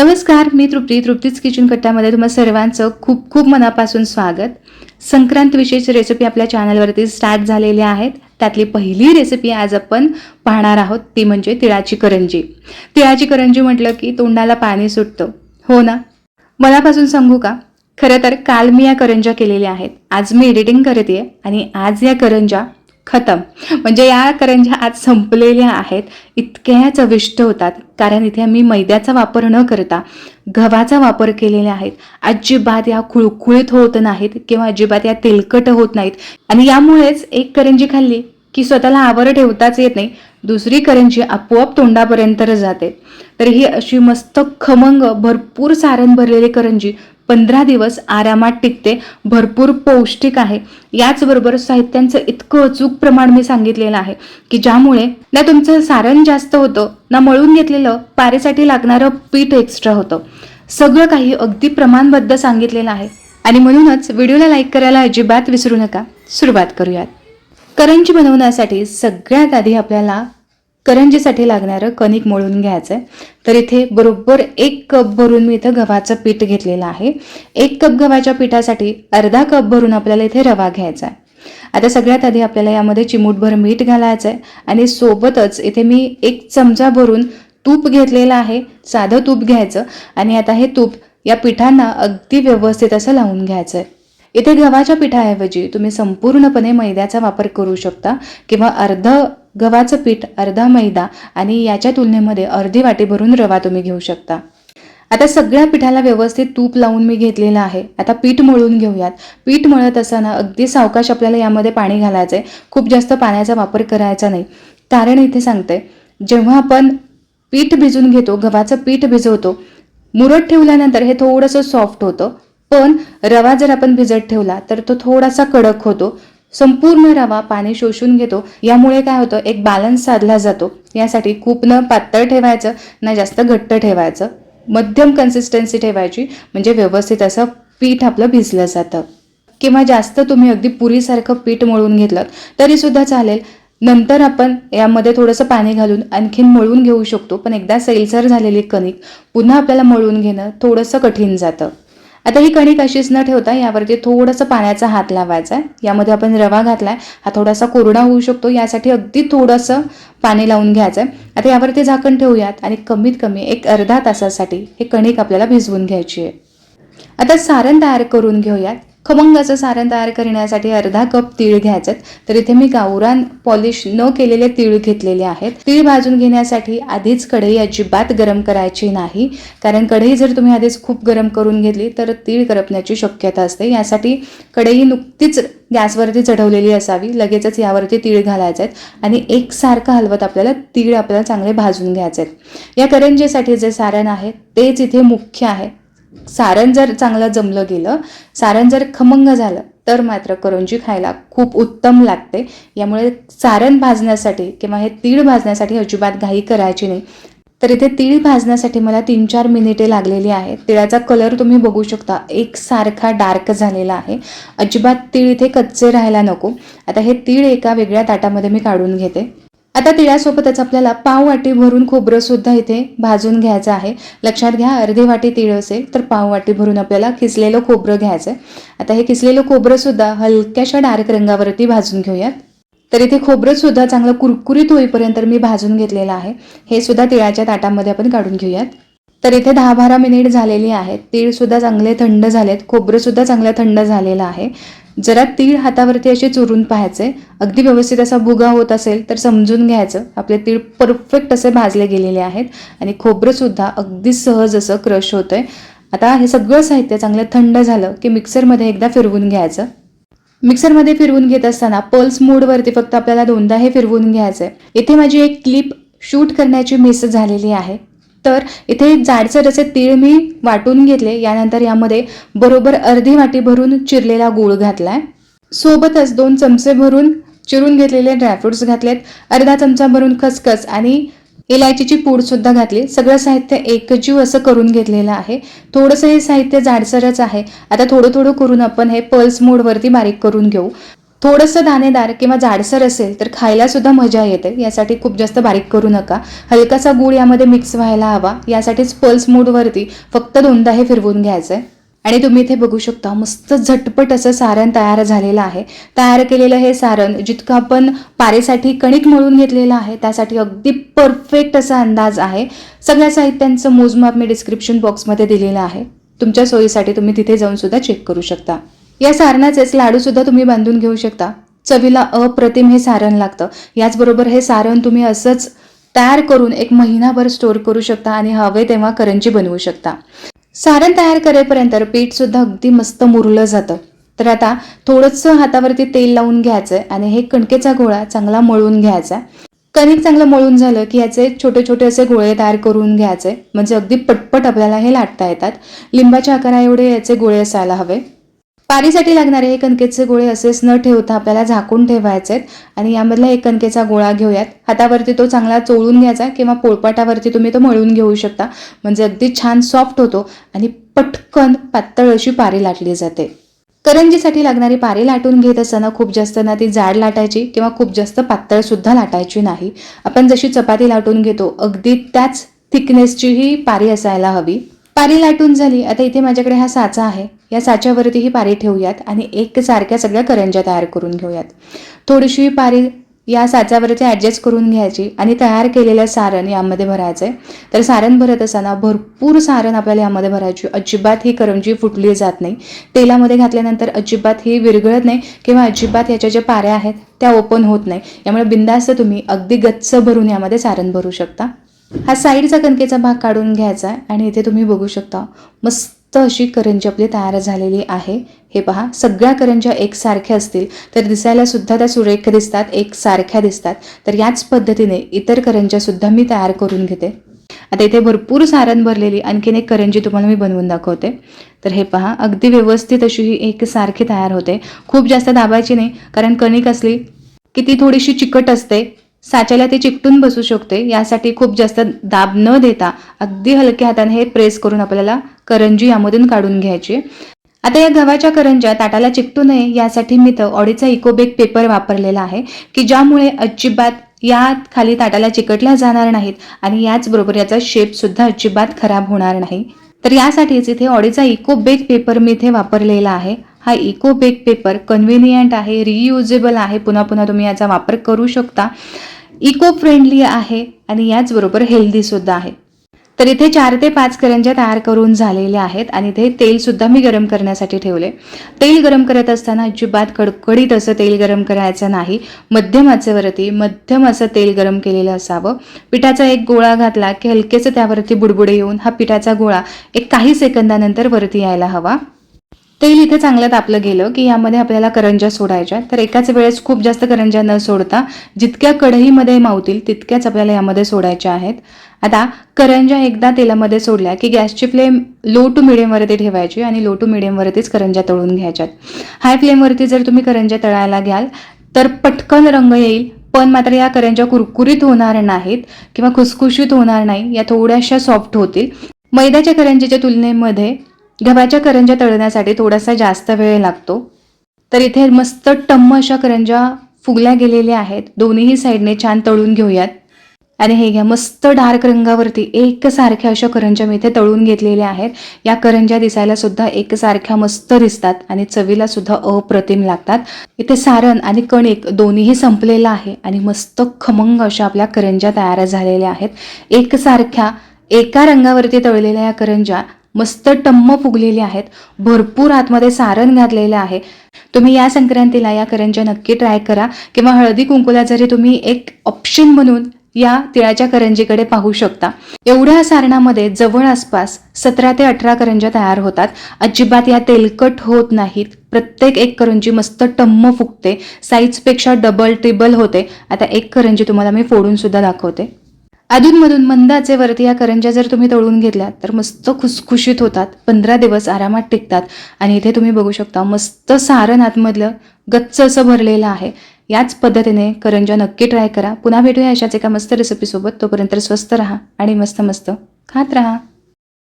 नमस्कार मी तृप्ती. तृप्तीच किचन कट्ट्यामध्ये तुम्हा सर्वांचं खूप खूप मनापासून स्वागत. संक्रांत विशेष रेसिपी आपल्या चॅनलवरती स्टार्ट झालेल्या आहेत. त्यातली पहिली रेसिपी आज आपण पाहणार आहोत ती म्हणजे तिळाची करंजी. तिळाची करंजी म्हटलं की तोंडाला पाणी सुटतं. हो ना? मनापासून सांगू का? खरं तर काल मी या करंजा केलेल्या आहेत. आज मी एडिटिंग करते आणि आज या करंजा खतम. म्हणजे या करंज्या आज संपलेल्या आहेत. इतक्या चविष्ट होतात. कारण इथे मी मैद्याचा वापर न करता गव्हाचा वापर केलेला आहे. अजिबात या खुळखुळीत होत नाहीत किंवा अजिबात या तेलकट होत नाहीत. आणि यामुळेच एक करंजी खाल्ली की स्वतःला आवर ठेवताच येत नाही. दुसरी करंजी आपोआप तोंडापर्यंत जाते. तर ही अशी मस्त खमंग भरपूर सारण भरलेली करंजी पंधरा दिवस आरामात टिकते. भरपूर पौष्टिक आहे. याचबरोबर साहित्यांचं इतकं अचूक प्रमाण मी सांगितलेलं आहे की ज्यामुळे ना तुमचं सारण जास्त होतं ना मळून घेतलेलं पारेसाठी लागणारं पीठ एक्स्ट्रा होतं. सगळं काही अगदी प्रमाणबद्ध सांगितलेलं आहे. आणि म्हणूनच व्हिडिओला लाईक करायला अजिबात विसरू नका. सुरुवात करूयात. करंजी बनवण्यासाठी सगळ्यात आधी आपल्याला करंजीसाठी लागणारं कणिक मळून घ्यायचं आहे तर इथे बरोबर एक कप भरून मी इथं गव्हाचं पीठ घेतलेलं आहे. एक कप गव्हाच्या पिठासाठी अर्धा कप भरून आपल्याला इथे रवा घ्यायचा आहे आता सगळ्यात आधी आपल्याला यामध्ये चिमूटभर मीठ घालायचं आहे आणि सोबतच इथे मी एक चमचा भरून तूप घेतलेलं आहे. साधं तूप घ्यायचं आणि आता हे तूप या पिठांना अगदी व्यवस्थित असं लावून घ्यायचं आहे इथे गव्हाच्या पिठाऐवजी तुम्ही संपूर्णपणे मैद्याचा वापर करू शकता किंवा अर्ध गव्हाचं पीठ अर्धा मैदा आणि याच्या तुलनेमध्ये अर्धी वाटी भरून रवा तुम्ही घेऊ शकता. आता सगळ्या पिठाला व्यवस्थित तूप लावून मी घेतलेलं आहे. आता पीठ मळून घेऊयात. पीठ मळत असताना अगदी सावकाश आपल्याला यामध्ये पाणी घालायचं आहे खूप जास्त पाण्याचा वापर करायचा नाही. कारण इथे सांगते. जेव्हा आपण पीठ भिजून घेतो गव्हाचं पीठ भिजवतो मुरत ठेवल्यानंतर हे थोडंसं सॉफ्ट होतं. पण रवा जर आपण भिजत ठेवला तर तो थोडासा कडक होतो. संपूर्ण रवा पाणी शोषून घेतो. यामुळे काय होतं एक बॅलन्स साधला जातो. यासाठी खूप न पातळ ठेवायचं ना जास्त घट्ट ठेवायचं. मध्यम कन्सिस्टन्सी ठेवायची म्हणजे व्यवस्थित असं पीठ आपलं भिजलं जातं. किंवा जास्त तुम्ही अगदी पुरीसारखं पीठ मळून घेतलं तरी सुद्धा चालेल. नंतर आपण यामध्ये थोडंसं पाणी घालून आणखीन मळून घेऊ शकतो पण एकदा सैलसर झालेली कणिक पुन्हा आपल्याला मळून घेणं थोडंसं कठीण जातं. आता ही कणिक अशीच न ठेवता यावरती थोडंसं पाण्याचा हात लावायचा आहे. यामध्ये आपण रवा घातलाय. हा थोडासा कोरडा होऊ शकतो. यासाठी अगदी थोडंसं पाणी लावून घ्यायचं आहे आता यावरती झाकण ठेवूयात आणि कमीत कमी एक अर्धा तासासाठी हे कणिक आपल्याला भिजवून घ्यायची आहे. आता सारण तयार करून घेऊयात. खमंगाचं सारण तयार करण्यासाठी अर्धा कप तीळ घ्यायचे तर इथे मी गावरान पॉलिश न केलेले तीळ घेतलेले आहेत. तीळ भाजून घेण्यासाठी आधीच कढई अजिबात गरम करायची नाही. कारण कढई जर तुम्ही आधीच खूप गरम करून घेतली तर तीळ करपण्याची शक्यता असते. यासाठी कढई नुकतीच गॅसवरती चढवलेली असावी. लगेचच यावरती तीळ घालायचे आहेत आणि एकसारखं हलवत आपल्याला तीळ आपल्याला चांगले भाजून घ्यायचे आहेत या करंजीसाठी जे सारण आहे तेच इथे मुख्य आहे. सारण जर चांगलं जमलं गेलं सारण जर खमंग झालं तर मात्र करंजी खायला खूप उत्तम लागते. यामुळे सारण भाजण्यासाठी किंवा हे तीळ भाजण्यासाठी अजिबात घाई करायची नाही. तर इथे तीळ भाजण्यासाठी मला तीन चार मिनिटे लागलेली आहेत. तिळाचा कलर तुम्ही बघू शकता. एकसारखा डार्क झालेला आहे. अजिबात तीळ इथे कच्चे राहायला नको. आता हे तीळ एका वेगळ्या ताटामध्ये मी काढून घेते. आता तिळासोबतच आपल्याला पाव वाटी भरून खोबरं सुद्धा इथे भाजून घ्यायचं आहे. लक्षात घ्या अर्धी वाटी तीळ असेल तर पाव वाटी भरून आपल्याला किसलेलं खोबरं घ्यायचं आहे आता हे किसलेलं खोबरं सुद्धा हलक्याशा डार्क रंगावरती भाजून घेऊयात. तर इथे खोबरं सुद्धा चांगलं कुरकुरीत होईपर्यंत मी भाजून घेतलेलं आहे. हे सुद्धा तिळाच्या ताटामध्ये आपण काढून घेऊयात. तर इथे दहा बारा मिनिट झालेली आहेत. तीळ सुद्धा चांगले थंड झालेत. खोबरं सुद्धा चांगलं थंड झालेलं आहे. जरा तीळ हातावरती असे चुरून पाहायचे. अगदी व्यवस्थित असा भुगा होत असेल तर समजून घ्यायचं. आपले तीळ परफेक्ट असे भाजले गेलेले आहेत. आणि खोबरंसुद्धा अगदी सहज असं क्रश होतंय. आता हे सगळं साहित्य चांगलं थंड झालं की मिक्सरमध्ये एकदा फिरवून घ्यायचं. मिक्सरमध्ये फिरवून घेत असताना पल्स मोडवरती फक्त आपल्याला दोनदा हे फिरवून घ्यायचं आहे इथे माझी एक क्लिप शूट करण्याची मिस झालेली आहे. तर इथे जाडसर असे तीळ मी वाटून घेतले. यानंतर यामध्ये बरोबर अर्धी वाटी भरून चिरलेला गूळ घातलाय. सोबतच दोन चमचे भरून चिरून घेतलेले ड्रायफ्रुट्स घातलेत. अर्धा चमचा भरून खसखस आणि इलायचीची पूड सुद्धा घातली. सगळं साहित्य एकजीव असं करून घेतलेलं आहे. थोडंसं हे साहित्य जाडसरच आहे. आता थोडं थोडं करून आपण हे पल्स मोडवरती बारीक करून घेऊ. थोडंसं दाणेदार किंवा जाडसर असेल तर खायला सुद्धा मजा येते. यासाठी खूप जास्त बारीक करू नका. हलकासा गूळ यामध्ये मिक्स व्हायला हवा. यासाठीच पल्स मूडवरती फक्त दोनदा हे फिरवून घ्यायचं आहे आणि तुम्ही इथे बघू शकता मस्त झटपट असं सारण तयार झालेलं आहे. तयार केलेलं हे सारण जितकं आपण पारेसाठी कणिक मळून घेतलेलं आहे त्यासाठी अगदी परफेक्ट असा अंदाज आहे. सगळ्या साहित्यांचं मोजमाप मी डिस्क्रिप्शन बॉक्समध्ये दिलेलं आहे. तुमच्या सोयीसाठी तुम्ही तिथे जाऊन सुद्धा चेक करू शकता. या सारणाचेच लाडूसुद्धा तुम्ही बांधून घेऊ शकता. चवीला अप्रतिम हे सारण लागतं. याचबरोबर हे सारण तुम्ही असंच तयार करून एक महिनाभर स्टोअर करू शकता आणि हवे तेव्हा करंजी बनवू शकता. सारण तयार करेपर्यंत पीठ सुद्धा अगदी मस्त मुरलं जातं. तर आता थोडंसं हातावरती तेल लावून घ्यायचं आणि हे कणकेचा गोळा चांगला मळून घ्यायचा कणिक चांगलं मळून झालं की याचे छोटे छोटे असे गोळे तयार करून घ्यायचे. म्हणजे अगदी पटपट आपल्याला हे लाटता येतात. लिंबाच्या आकारा एवढे याचे गोळे असायला हवे. पारीसाठी लागणारे हे कणकेचे गोळे असेच न ठेवता आपल्याला झाकून ठेवायचे आहेत आणि यामधला एक कणकेचा गोळा घेऊयात. हातावरती तो चांगला चोळून घ्यायचा किंवा पोळपाटावरती तुम्ही तो मळून घेऊ शकता. म्हणजे अगदी छान सॉफ्ट होतो आणि पटकन पातळ अशी पारी लाटली जाते. करंजीसाठी लागणारी पारी लाटून घेत असताना खूप जास्त ना ती जाड लाटायची किंवा खूप जास्त पातळ सुद्धा लाटायची नाही. आपण जशी चपाती लाटून घेतो अगदी त्याच थिकनेसची ही पारी असायला हवी. पारी लाटून झाली आता इथे माझ्याकडे हा साचा आहे. या साच्यावरती ही पारी ठेवूयात आणि एकसारख्या सगळ्या करंज्या तयार करून घेऊयात. थोडीशी पारी या साच्यावरती ॲडजस्ट करून घ्यायची आणि तयार केलेलं सारण यामध्ये भरायचं आहे तर सारण भरत असताना भरपूर सारण आपल्याला यामध्ये भरायची. अजिबात ही करंजी फुटली जात नाही. तेलामध्ये घातल्यानंतर अजिबात ही विरघळत नाही किंवा अजिबात याच्या ज्या पाऱ्या आहेत त्या ओपन होत नाही. यामुळे बिंदास्त तुम्ही अगदी गच्च भरून यामध्ये सारण भरू शकता. हा साईडचा कणकेचा भाग काढून घ्यायचा आहे आणि इथे तुम्ही बघू शकता मस्त तर अशी करंजी आपली तयार झालेली आहे. हे पहा सगळ्या करंज्या एकसारख्या असतील तर दिसायला सुद्धा त्या सुरेख दिसतात एकसारख्या दिसतात. तर याच पद्धतीने इतर करंज्या सुद्धा मी तयार करून घेते. आता इथे भरपूर सारण भरलेली आणखीन एक करंजी तुम्हाला मी बनवून दाखवते. तर हे पहा अगदी व्यवस्थित अशी ही एकसारखी तयार होते. खूप जास्त दाबायची नाही कारण कणिक असली की ती थोडीशी चिकट असते साच्याला ते चिकटून बसू शकते यासाठी खूप जास्त दाब न देता अगदी हलक्या हाताने हे प्रेस करून आपल्याला करंजी यामधून काढून घ्यायची. आता या गव्हाच्या करंज्या ताटाला चिकटू नये यासाठी मी तर ऑडीचा इकोबेक पेपर वापरलेला आहे की ज्यामुळे अजिबात या खाली ताटाला चिकटल्या जाणार नाहीत आणि याचबरोबर याचा शेप सुद्धा अजिबात खराब होणार नाही. तर यासाठीच इथे ऑडीचा इको बेक पेपर मी इथे वापरलेला आहे. हा इको बेक पेपर कन्व्हिनियंट आहे रियुजेबल आहे. पुन्हा पुन्हा तुम्ही याचा वापर करू शकता. इको फ्रेंडली आहे आणि याचबरोबर हेल्दीसुद्धा आहे. तर इथे चार ते पाच करंज्या तयार करून झालेल्या आहेत आणि इथे तेलसुद्धा मी गरम करण्यासाठी ठेवले. तेल गरम करत असताना अजिबात कडकडीत असं तेल गरम करायचं नाही. मध्यम आचेवरती मध्यम असं तेल गरम केलेलं असावं. पिठाचा एक गोळा घातला की हलकेचं त्यावरती बुडबुडे येऊन हा पिठाचा गोळा एक काही सेकंदानंतर वरती यायला हवा. तेल इथे चांगलं तापलं गेलं की यामध्ये आपल्याला करंज्या सोडायच्या तर एकाच वेळेस खूप जास्त करंज्या न सोडता जितक्या कढईमध्ये मावतील तितक्याच आपल्याला यामध्ये सोडायच्या आहेत. आता करंज्या एकदा तेलामध्ये सोडल्या की गॅसची फ्लेम लो टू मिडियमवरती ठेवायची आणि लो टू मिडियमवरतीच करंज्या तळून घ्यायच्यात हाय फ्लेमवरती जर तुम्ही करंज्या तळायला घ्याल तर पटकन रंग येईल पण मात्र या करंज्या कुरकुरीत होणार नाहीत किंवा खुसखुशीत होणार नाही या थोड्याशा सॉफ्ट होतील. मैद्याच्या करंजीच्या तुलनेमध्ये गव्हाच्या करंज्या तळण्यासाठी थोडासा जास्त वेळ लागतो. तर इथे मस्त टम्म अशा करंज्या फुगल्या गेलेल्या आहेत. दोन्हीही साईडने छान तळून घेऊयात. आणि हे घ्या मस्त डार्क रंगावरती एकसारख्या अशा करंज्या मी इथे तळून घेतलेल्या आहेत. या करंज्या दिसायला सुद्धा एकसारख्या मस्त दिसतात आणि चवीला सुद्धा अप्रतिम लागतात. इथे सारण आणि कणिक दोन्हीही संपलेलं आहे आणि मस्त खमंग अशा आपल्या करंज्या तयार झालेल्या आहेत. एकसारख्या एका रंगावरती तळलेल्या या करंज्या मस्त टम्म फुगलेले आहेत. भरपूर आतमध्ये सारण घातलेलं आहे. तुम्ही या संक्रांतीला या करंज्या नक्की ट्राय करा. किंवा हळदी कुंकूला जरी तुम्ही एक ऑप्शन म्हणून या तिळाच्या करंजीकडे पाहू शकता. एवढ्या सारणामध्ये जवळ आसपास सतरा ते अठरा करंज्या तयार होतात. अजिबात या तेलकट होत नाहीत. प्रत्येक एक करंजी मस्त टम्म फुगते. साईजपेक्षा डबल ट्रिबल होते. आता एक करंजी तुम्हाला मी फोडून सुद्धा दाखवते. अधूनमधून मंदाचे वरती या करंज्या जर तुम्ही तळून घेतल्यात तर मस्त खुसखुशीत होतात. पंधरा दिवस आरामात टिकतात. आणि इथे तुम्ही बघू शकता मस्त सारण आतमधलं गच्च असं भरलेलं आहे. याच पद्धतीने करंजा नक्की ट्राय करा. पुन्हा भेटूया अशाच एका मस्त रेसिपीसोबत तोपर्यंत स्वस्त राहा आणि मस्त मस्त खात राहा.